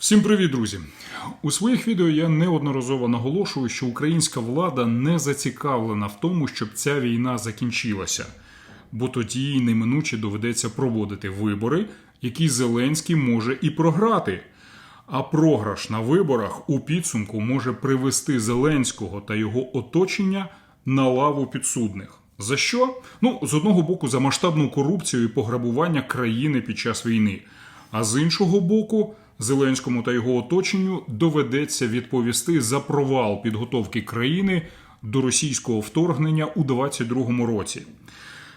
Всім привіт, друзі! У своїх відео я неодноразово наголошую, що українська влада не зацікавлена в тому, щоб ця війна закінчилася, бо тоді неминуче доведеться проводити вибори, які Зеленський може і програти. А програш на виборах у підсумку може привести Зеленського та його оточення на лаву підсудних. За що? Ну, з одного боку, за масштабну корупцію і пограбування країни під час війни. А з іншого боку, Зеленському та його оточенню доведеться відповісти за провал підготовки країни до російського вторгнення у 2022 році.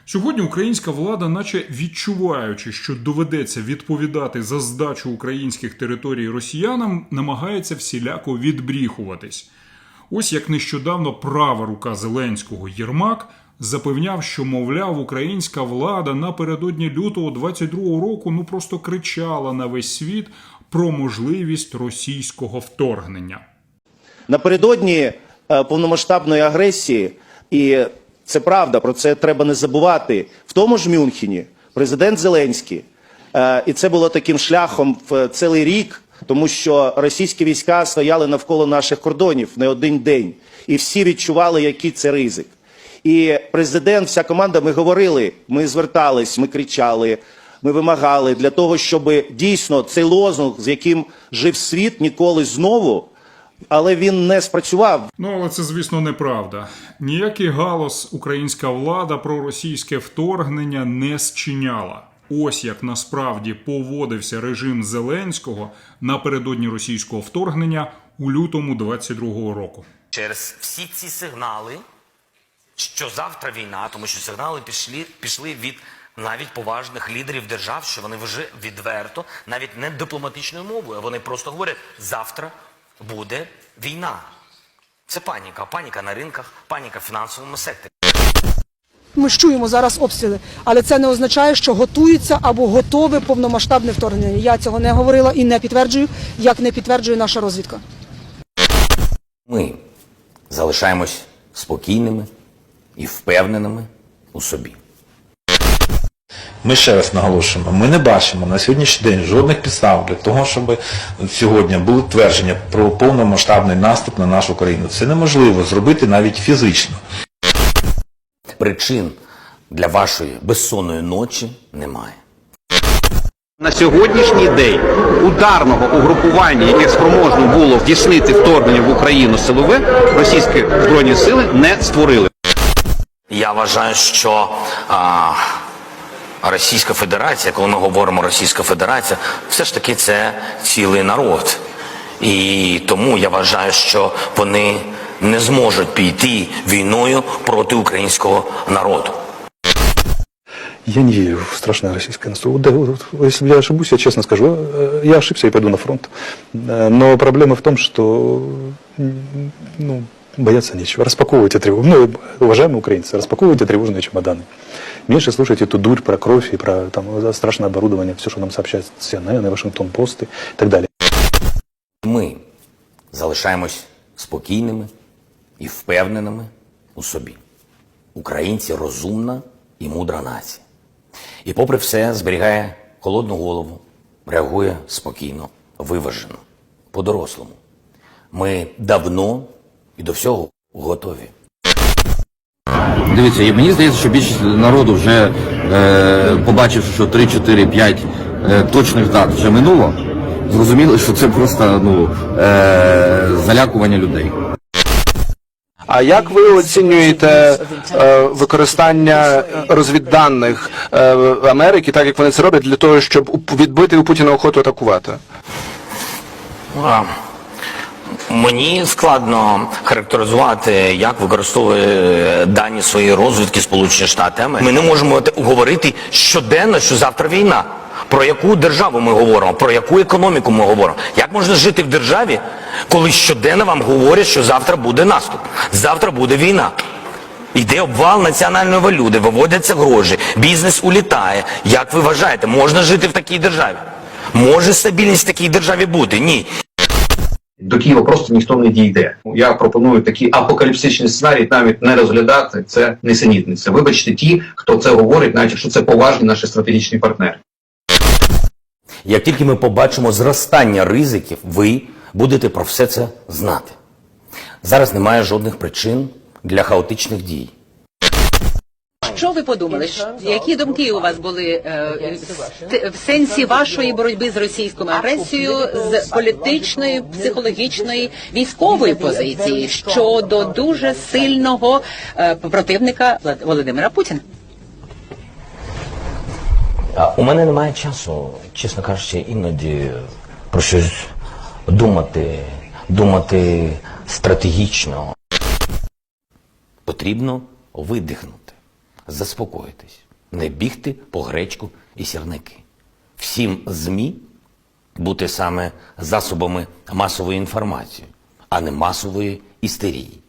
Сьогодні українська влада, наче відчуваючи, що доведеться відповідати за здачу українських територій росіянам, намагається всіляко відбріхуватись. Ось як нещодавно права рука Зеленського Єрмак запевняв, що, мовляв, українська влада напередодні лютого 22-го року ну просто кричала на весь світ про можливість російського вторгнення. Напередодні е, повномасштабної агресії, і це правда, про це треба не забувати. В тому ж Мюнхені президент Зеленський, е, і це було таким шляхом в цілий рік, тому що російські війська стояли навколо наших кордонів не один день, і всі відчували, який це ризик. І президент, вся команда, ми говорили, ми звертались, ми кричали, ми вимагали для того, щоб дійсно цей лозунг, з яким жив світ, ніколи знову але він не спрацював. Ну, але це, звісно, неправда. Ніякий галас українська влада про російське вторгнення не зчиняла. Ось як насправді поводився режим Зеленського напередодні російського вторгнення у лютому 22-го року. через всі ці сигнали, що завтра війна, тому що сигнали пішли, пішли від навіть поважних лідерів держав, що вони вже відверто, навіть не дипломатичною мовою, вони просто говорять, завтра буде війна. Це паніка, паніка на ринках, паніка в фінансовому секторі. Ми ж чуємо зараз обстріли, але це не означає, що готується або готове повномасштабне вторгнення. Я цього не говорила і не підтверджую, як не підтверджує наша розвідка. Ми залишаємось спокійними і впевненими у собі. Ми ще раз наголошуємо, ми не бачимо на сьогоднішній день жодних підстав для того, щоб сьогодні були твердження про повномасштабний наступ на нашу країну. Це неможливо зробити навіть фізично. Причин для вашої безсонної ночі немає. На сьогоднішній день ударного угрупування, яке спроможно було здійснити вторгнення в Україну силове, російські збройні сили не створили. Я вважаю, що а, Російська Федерація, коли ми говоримо Російська Федерація, все ж таки це цілий народ. І тому я вважаю, що вони не зможуть піти війною проти українського народу. Я не верю в страшное российское наступление. Да, я ошибусь, я честно скажу, э, я ошибся и пойду на фронт. Э, Но проблема в том, что ну, бояться нечего. Распаковывайте тревогу. Ну, уважаемые украинцы, распаковывайте тревожные чемоданы. Меньше слушайте эту дурь про кровь и про там, страшное оборудование, все, что нам сообщает CNN и Вашингтон Пост и так далее. Ми залишаємось спокійними і впевненими у собі. Українці розумна і мудра нація. І попри все зберігає холодну голову, реагує спокійно, виважено, по-дорослому. Ми давно і до всього готові. Дивіться, і мені здається, що більшість народу вже е, побачивши, що 3, 4, 5 е, точних дат вже минуло, зрозуміли, що це просто ну, е, залякування людей. А як ви оцінюєте е, використання розвідданих е, Америки, так як вони це роблять, для того, щоб відбити у Путіна охоту атакувати? Мені складно характеризувати, як використовує дані своєї розвідки Сполучені Штати. Ми не можемо говорити щоденно, що завтра війна. Про яку державу ми говоримо, про яку економіку ми говоримо. Як можна жити в державі, коли щоденно вам говорять, що завтра буде наступ, завтра буде війна. Йде обвал національної валюти, виводяться гроші, бізнес улітає. Як ви вважаєте, можна жити в такій державі? Може стабільність в такій державі бути? Ні. До Києва просто ніхто не дійде. Я пропоную такі апокаліпсичні сценарії навіть не розглядати. Це несенітниця. Вибачте, ті, хто це говорить, навіть якщо це поважні наші стратегічні партнери. Як тільки ми побачимо зростання ризиків, ви будете про все це знати. Зараз немає жодних причин для хаотичних дій. Що ви подумали? Які думки у вас були е, в- сенсі вашої боротьби з російською агресією з політичної, психологічної, військової позиції щодо дуже сильного е, противника Володимира Путіна? У мене немає часу, чесно кажучи, іноді про щось думати, думати стратегічно. Потрібно видихнути, заспокоїтись, не бігти по гречку і сірники. Всім ЗМІ бути саме засобами масової інформації, а не масової істерії.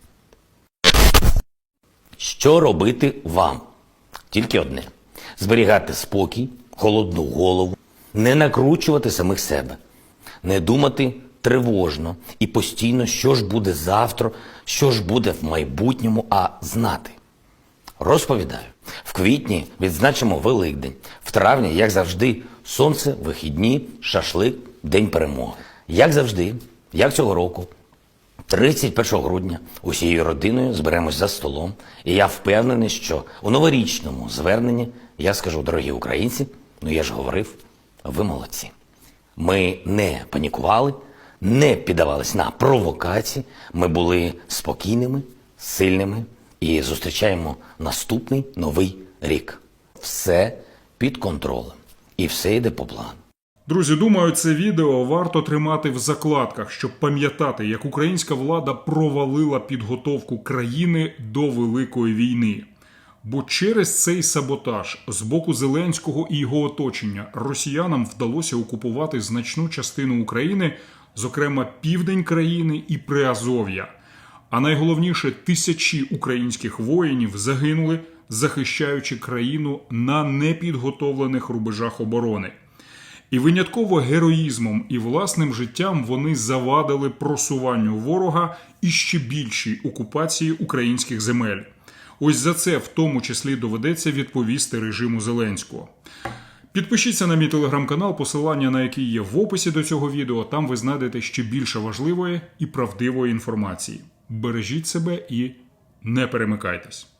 Що робити вам? Тільки одне: зберігати спокій, холодну голову, не накручувати самих себе, не думати тривожно і постійно, що ж буде завтра, що ж буде в майбутньому, а знати. Розповідаю, в квітні відзначимо Великдень, в травні, як завжди, сонце, вихідні, шашлик, День перемоги. Як завжди, як цього року, 31 грудня усією родиною зберемось за столом, і я впевнений, що у новорічному зверненні я скажу, дорогі українці, ну я ж говорив, ви молодці. Ми не панікували, не піддавались на провокації. Ми були спокійними, сильними і зустрічаємо наступний новий рік. Все під контролем. І все йде по плану. Друзі, думаю, це відео варто тримати в закладках, щоб пам'ятати, як українська влада провалила підготовку країни до великої війни. Бо через цей саботаж з боку Зеленського і його оточення росіянам вдалося окупувати значну частину України, зокрема південь країни і Приазов'я. А найголовніше, тисячі українських воїнів загинули, захищаючи країну на непідготовлених рубежах оборони. І винятково героїзмом і власним життям вони завадили просуванню ворога і ще більшій окупації українських земель. Ось за це в тому числі доведеться відповісти режиму Зеленського. Підпишіться на мій телеграм-канал, посилання на який є в описі до цього відео. Там ви знайдете ще більше важливої і правдивої інформації. Бережіть себе і не перемикайтесь.